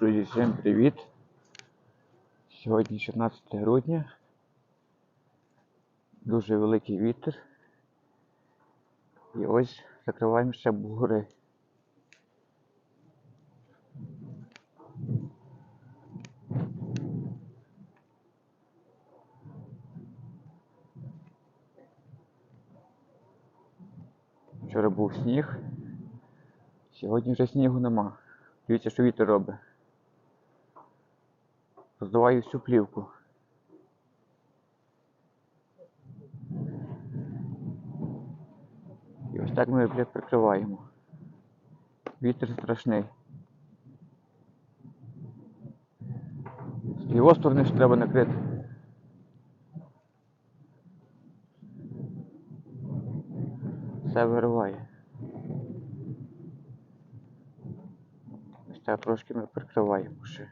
Друзі, всім привіт! Сьогодні 16 грудня. Дуже великий вітер. І ось закриваємо ще бугори. Вчора був сніг. Сьогодні вже снігу нема. Дивіться, що вітер робить. Роздуваю всю плівку. І ось так ми прикриваємо. Вітер страшний. З його сторони ж треба накрити. Все вириває. Ось так трошки ми прикриваємо ще.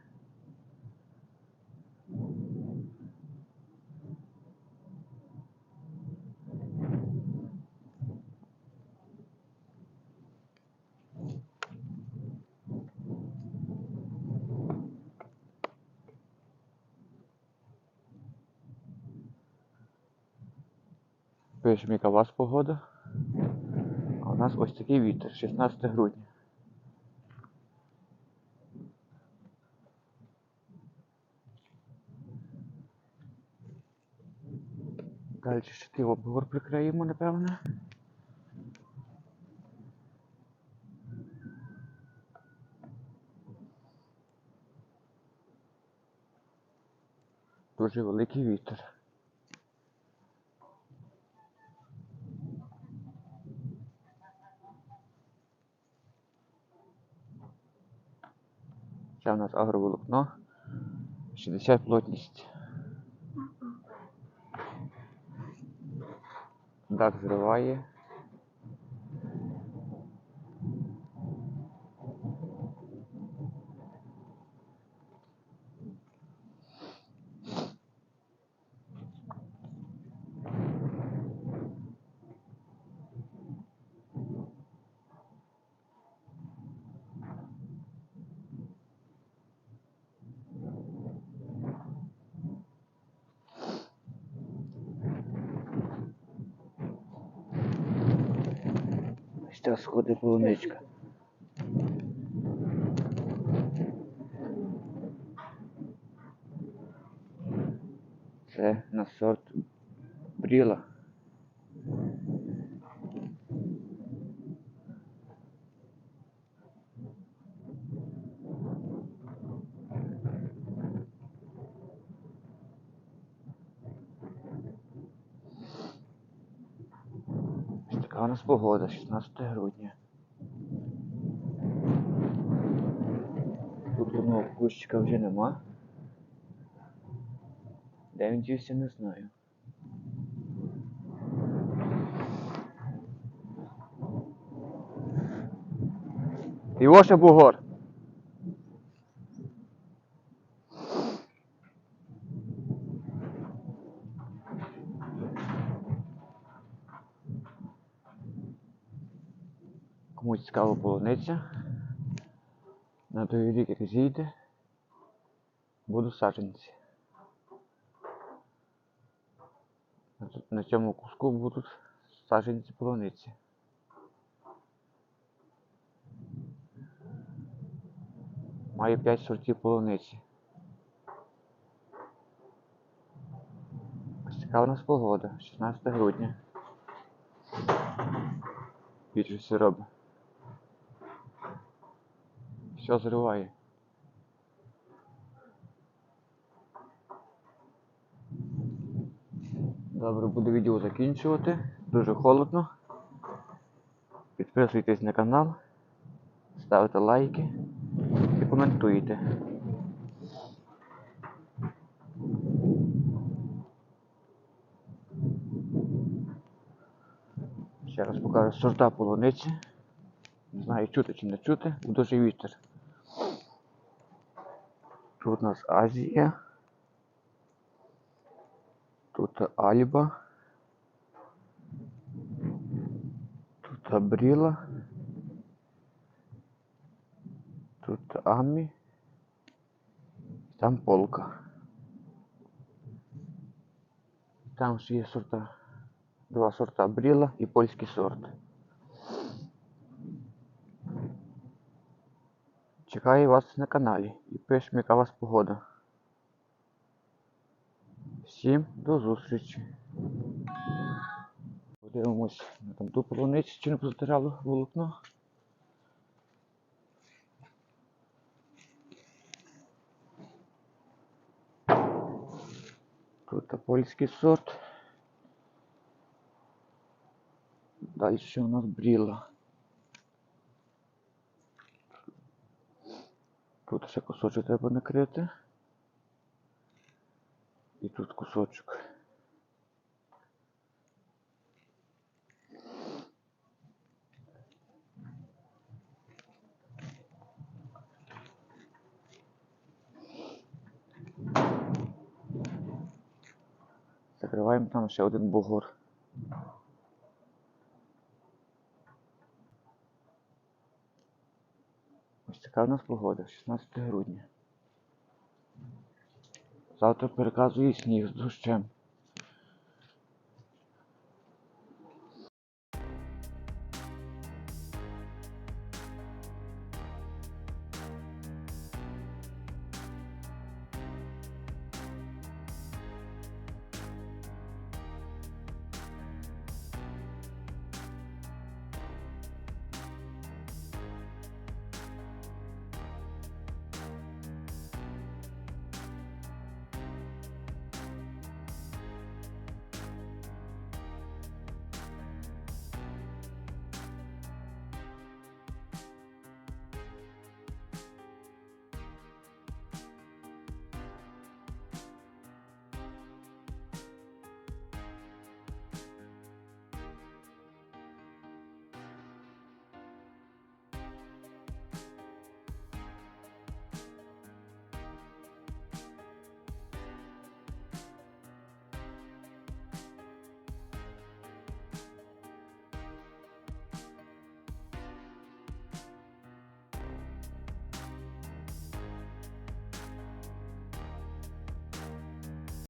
Пишемо, яка у вас погода. А у нас ось такий вітер, 16 грудня. Далі ще ти обговор прикриємо, напевне. Дуже великий вітер. Це у нас агроволокно. 60 плотність. Так, зриває. Так сходить полуничка. Це на сорт бріла. Така у нас погода, 16 грудня. Тут одного кущика вже нема. Де він дівся, не знаю. Івоша Бугор. Комусь цікава полуниця. На той рік як зійде, буду саджанці. На цьому куску будуть саджанці полуниці. Маю 5 сортів полуниці. Ось така у нас погода, 16 грудня. Вітер все робить. Все зриває. Добре, буду відео закінчувати. Дуже холодно. Підписуйтесь на канал, ставте лайки і коментуйте. Ще раз покажу сорта полуниці. Не знаю, чути чи не чути, дуже вітер. Тут у нас Азія. Тут Альба. Тут Абріла. Тут Амі. Там полка. Там ж є сорта. Два сорта бріла і польський сорт. Чекаю вас на каналі і пишемо, яка у вас погода. Всім до зустрічі. Подивимось на там ту полуницю, чи не позатирало волокно. Тут польський сорт. Далі у нас бріла. Тут ще кусочок треба накрити. І тут кусочок. Закриваємо там ще один бугор. Ось така в нас погода, 16 грудня. Завтра переказую сніг з дощем.